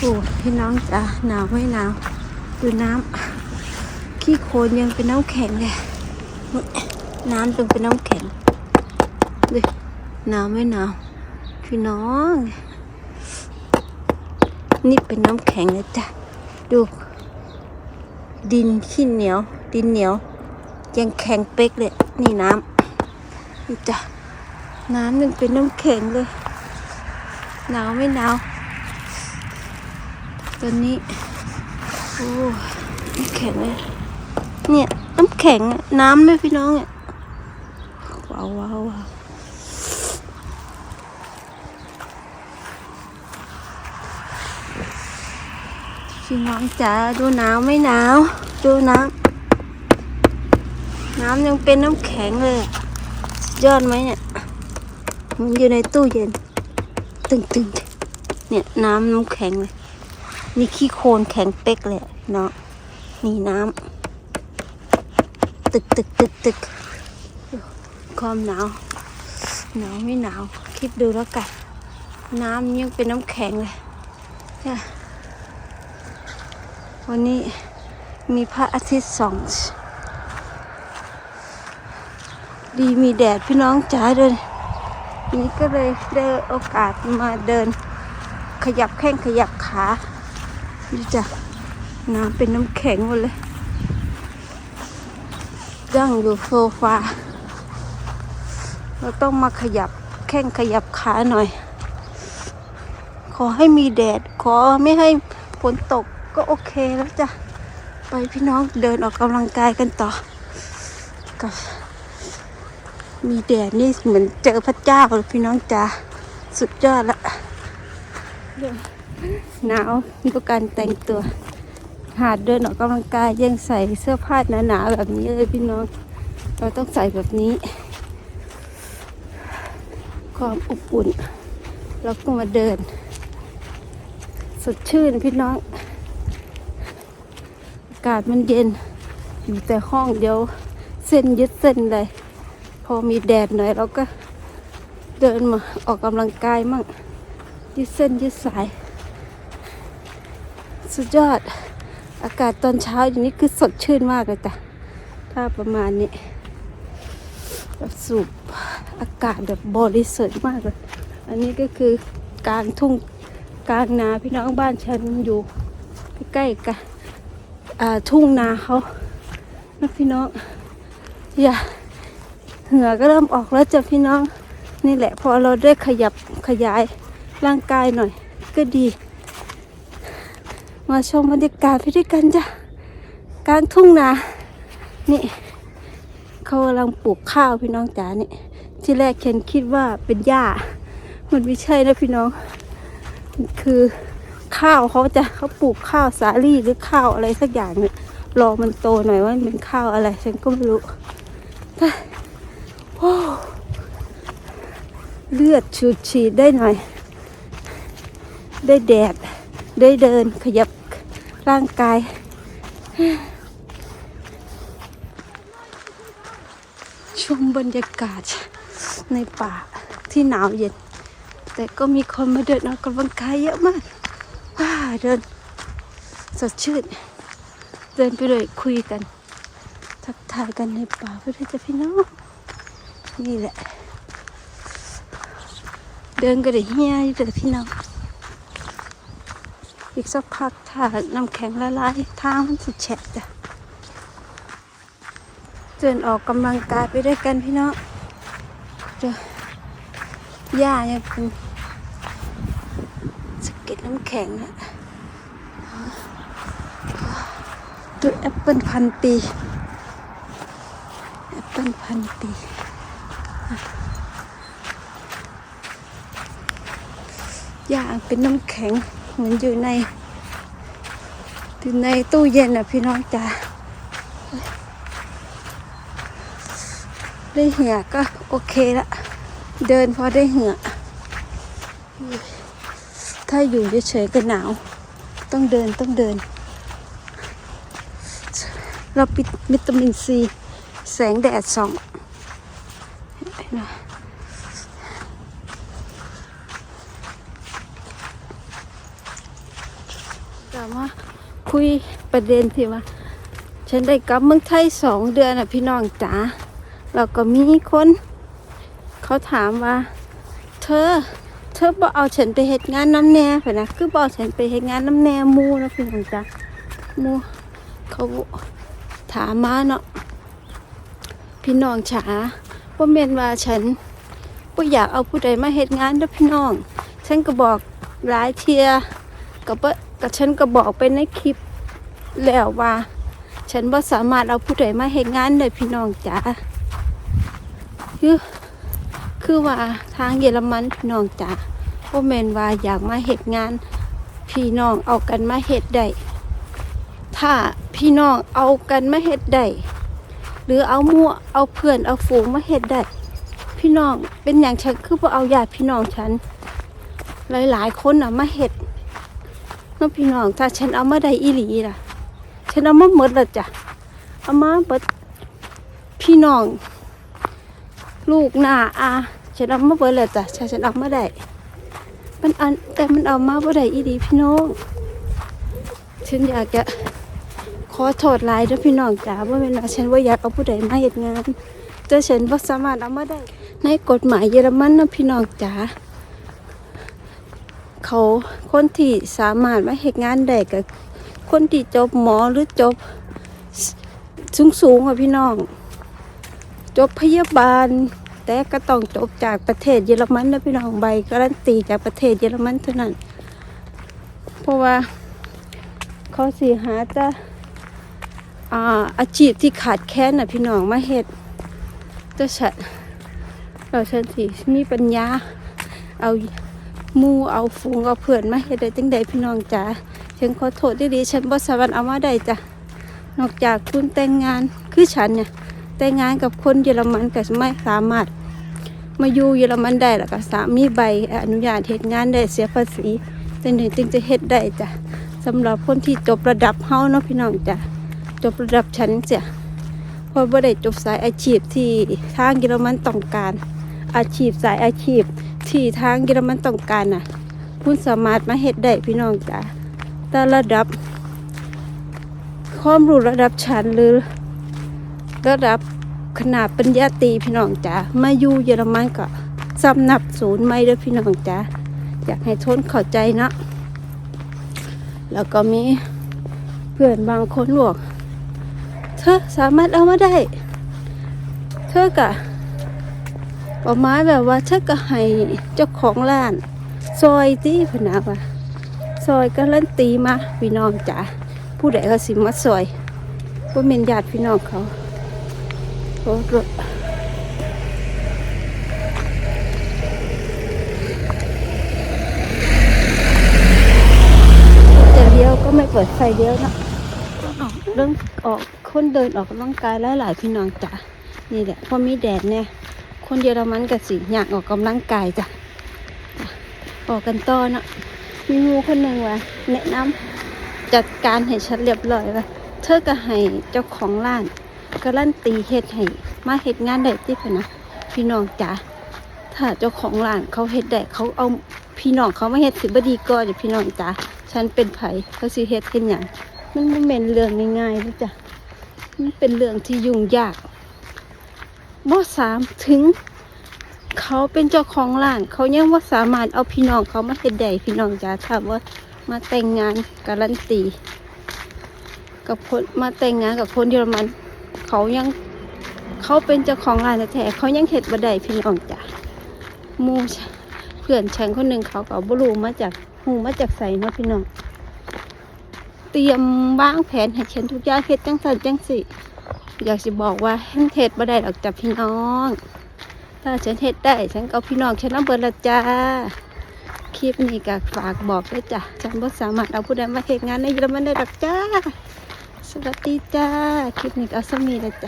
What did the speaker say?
โอ้พี่น้องจ้ะหนาวไม่หนาวดูน้ำขี้โคลนยังเป็นน้ำแข็งเลยน้ำจนเป็นน้ำแข็งดูหนาวไม่หนาวพี่น้อง นี่เป็นน้ำแข็งเลยจ้ะดู ดินขี้เหนียว ดินเหนียว ยังแข็งเป๊กเลย นี่น้ำนี่จ้ะน้ำยังเป็นน้ำแข็งเลยหนาวไม่หนาว ตอนนี้โอ้น้ำแข็งเลยเนี่ยน้ำแข็งน้ำด้วยพี่น้องเนี่ยว้าวว้าวว้าวพี่น้องจ๋าดูหนาวไม่หนาว ดูน้ำน้ำยังเป็นน้ำแข็งเลยยอดไหมเนี่ยมันอยู่ในตู้เย็นตึงๆเนี่ยน้ำน้ำแข็งเลย นี่ขี้โคลนแข็งเป๊กเลยเนาะนี่น้ำตึกตึกตึกตึกความหนาวหนาวไม่หนาว คิดดูแล้วกัน น้ำยังเป็นน้ำแข็งเลยเนี่ยวันนี้มีพระอาทิตย์ส่อง ดีมีแดดพี่น้องจ๋าเดินนี่ก็เลยได้โอกาสมาเดิน ขยับแข้งขยับขา ดูจ้ะน้ำเป็นน้ำแข็งหมดเลยนั่งอยู่โซฟา เราต้องมาขยับแข้งขยับขาหน่อย ขอให้มีแดด ขอไม่ให้ฝนตกก็โอเคแล้วจ้ะ ไปพี่น้องเดินออกกำลังกายกันต่อกับมีแดดนี่เหมือนเจอพระเจ้าเลยพี่น้องจ๋าสุดยอดละ หนาวมีการแต่งตัว หาดเดินออกกำลังกายยังใส่เสื้อผ้าหนาๆแบบนี้เลยพี่น้อง เราต้องใส่แบบนี้ ความอบอุ่นเราก็มาเดิน สดชื่นพี่น้อง อากาศมันเย็น อยู่แต่ห้องเดียวเส้นยึดเส้นเลย พอมีแดดหน่อยเราก็เดินมาออกกำลังกายมั่งยืดเส้นยืดสาย สุดยอด อากาศตอนเช้าอย่างนี้คือสดชื่นมากเลยจ้ะถ้าประมาณนี้แบบสูบอากาศแบบบริสุทธิ์มากเลย อันนี้ก็คือกลางทุ่งกลางนาพี่น้องบ้านฉันอยู่ใกล้ๆกันอ่าทุ่งนาเขานะพี่น้อง อย่าเหงื่อก็เริ่มออกแล้วจ้ะพี่น้อง นี่แหละพอเราได้ขยับขยายร่างกายหน่อย ก็ดี มาชมบรรยากาศไปด้วยกันจ้ะกลางทุ่งนา นี่ เขากำลังปลูกข้าวพี่น้องจ๋านี่ที่แรกเคนคิดว่าเป็นหญ้า มันไม่ใช่นะพี่น้องคือข้าวเขาจะเขาปลูกข้าวสาลี่หรือข้าวอะไรสักอย่างเนี่ยรอมันโตหน่อยว่ามันเป็นข้าวอะไร ฉันก็ไม่รู้โอ้เลือดฉูดฉีดได้หน่อย ได้แดด ได้เดินขยับ ร่างกาย ชมบรรยากาศในป่าที่หนาวเย็น แต่ก็มีคนมาเดินออกกำลังกายเยอะมากว้าเดินสดชื่น เดินไปเลยคุยกัน ทักทายกันในป่าเพื่อที่จะพี่น้องนี่แหละ เดินก็ได้เฮียอยู่แต่พี่น้อง อีกสักพักถ้าน้ำแข็งละลายทางมันจะแฉะจ้ะเดินออกกำลังกายไปด้วยกันพี่น้องจอหญ้ายังเป็นสะเก็ดน้ำแข็งอะดูแอปเปิลพันปีแอปเปิลพันปีย่าเป็นน้ำแข็ง เหมือนอยู่ในอยู่ในตู้เย็นอะพี่น้องจ๋าได้เหี่ยก็โอเคละ เดินพอได้เหี่ยถ้าอยู่เฉยๆก็หนาว ต้องเดินต้องเดิน เราปิดวิตามินซี แสงแดดส่องเห็นไหม กลับมา คุยประเด็นที่ว่า ฉันได้กลับเมืองไทยสองเดือนอะพี่น้องจ๋าแล้วก็มีคน เขาถามว่า เธอ เธอบอกเอาฉันไปเฮ็ดงานน้ำแน่ไปนะคือบอกฉันไปเฮ็ดงานน้ำแน่มูนะพี่น้องจ๋ามูเขาถามมาเนาะพี่น้องจ๋าว่าเมนว่าฉันว่าอยากเอาผู้ใดมาเฮ็ดงานด้อพี่น้อง ฉันก็บอกหลายเทียกับเบกับฉันก็บอกไปในคลิป แล้วว่า ฉันว่าสามารถเอาผู้ใดมาเฮ็ดงานเลยพี่น้องจ๋าคือคือว่าทางเยอรมันพี่น้องจ๋าว่แมนว่าอยากมาเฮ็ดงาน พี่น้องเอากันมาเฮ็ดได้ถ้าพี่น้องเอากันมาเฮ็ดได้หรือเอามั่วเอาเพื่อนเอาฝูงมาเฮ็ดได้พี่น้องเป็นอย่างฉันคือว่าเอาญาติพี่น้องฉัน หลายๆคนอะมาเฮ็ดน้องพี่น้องถ้าฉันเอามาได้อีหลีล่ะ ฉันเอามาหมดล้วจ้ะเอามาเบิดพี่น้อง ลูกหน้าอาฉันเอามาเบิดล้วจ้ะฉันฉันเอามาได้มันอันแต่มันเอามาบ่ได้อีดีพี่น้อง ฉันอยากจะขอโทษหลายด้อพี่น้องจ๋าว่าเว่าฉันว่าอยากเอาผู้ใดมาเฮ็ดงานแต่ฉันบ่าสามารถเอามาได้ ในกฎหมายเยอรมันนะพี่น้องจ๋าเขาคนที่สามารถมาเฮ็ดงานได้ก็ คนที่จบหมอหรือจบสูงสูงๆอะพี่น้อง จบพยาบาล แต่ก็ต้องจบจากประเทศเยอรมันนะพี่น้องใบการันตีจากประเทศเยอรมันเท่านั้น เพราะว่าเขาสีหาจะอาอาชีพที่ขาดแคลนนะพี่น้องมาเฮ็ดจะฉันเราฉันสิมีปัญญา เอามูเอาฟูงเอาเพื่อนมาเฮ็ดได้จังใดพี่น้องจ๋า ฉันขอโทษดีๆฉันบ่สามารถเอามาได้จ้ะนอกจากคุณแต่งงานคือฉันเนี่ยแต่งงานกับคนเยอรมันก็ไม่สามารถ มาอยู่เยอรมันได้แล้วก็สามีใบอนุญาตเฮ็ดงานได้เสียภาษีจังไดจึงจะเฮ็ดได้จ้ะสำหรับคนที่จบระดับเฮาเนาะพี่น้องจ้ะจบระดับชั้นจ้ะเพราะบ่ได้จบสายอาชีพที่ทางเยอรมันต้องการ อาชีพสายอาชีพที่ทางเยอรมันต้องการน่ะคุณสามารถมาเฮ็ดได้พี่น้องจ้ะ แต่ระดับ ความรู้ระดับชั้นหรือระดับขนาดปริญญาตีพี่น้องจ๋ามาอยู่เยอรมันก็สำนับศูนย์ไม่เด้อพี่น้องจ๋าอยากให้ทนเข้าใจนะ แล้วก็มีเพื่อนบางคนบอกเธอสามารถเอามาได้ เธอกะประมาณแบบว่าเธอก็ให้เจ้าของร้าน ซอยตีพนนาว่า ซอยก็เล่นตีมาพี่น้องจ๋าผู้ใดเขาสิมาซอยว่าเป็นญาติพี่น้องเขาโอ้รถจะเลี้ยวก็ไม่เปิดไฟเลี้ยวนะออกเรื่องออกคนเดินออกกำลังกายหลายๆพี่น้องจ้ะนี่แหละพอมีแดดเนี่ยคนเยอรมันกับสิอยากออกกำลังกายจ้ะออกกันต่อนะ มีงูคนหนึ่งว่ะแนะนำจัดการให้ฉันเรียบร้อยว่าเธอก็ให้เจ้าของร้านการันตีเฮ็ดให้มาเฮ็ดงานได้ติพนะพี่น้องจ๋าถ้าเจ้าของร้านเขาเฮ็ดได้เขาเอาพี่น้องเขาไมาเฮ็ดสิบดีก่อนเดี๋ยวพี่น้องจ๋าฉันเป็นไผเขาสิเฮ็ดเป็นหยังมันบ่แม่นเรื่องง่ายๆนะจ๊ะมันเป็นเรื่องที่ยุ่งยากบ่สามถึง เขาเป็นเจ้าของร้าน เขายังว่าสามารถเอาพี่น้องเขามาเฮ็ดได้พี่น้องจ๋าถามว่ามาแต่งงานการันตีกับคนมาแต่งงานกับคนเยอรมัน เขายังเขาเป็นเจ้าของร้านแท้ๆเขายังเห็ดบัไดพี่น้องจ้ะมูเพื่อนฉันคนหนึ่งเขาก็บรูมาจากหูมาจากใส่เนาะพี่น้องเตรียมวางแผนให้ฉันทุกอย่างเฮ็ดจังสันจังสิอยากจะบอกว่าฉันเฮ็ดบัได้หรอกจ้ะพี่น้อง ถ้าฉันเฮ็ดได้ ฉันก็เอาพี่น้องฉันน้ำเบิดละจ้า คลิปนี้ก็ฝากบอกด้วยจ้ะ ฉันบ่สามารถเอาผู้ใดมาเฮ็ดงานในเยอรมันได้หรอกจ้า สวัสดีจ้า คลิปนี้ก็เอาสมีล้จ้ะ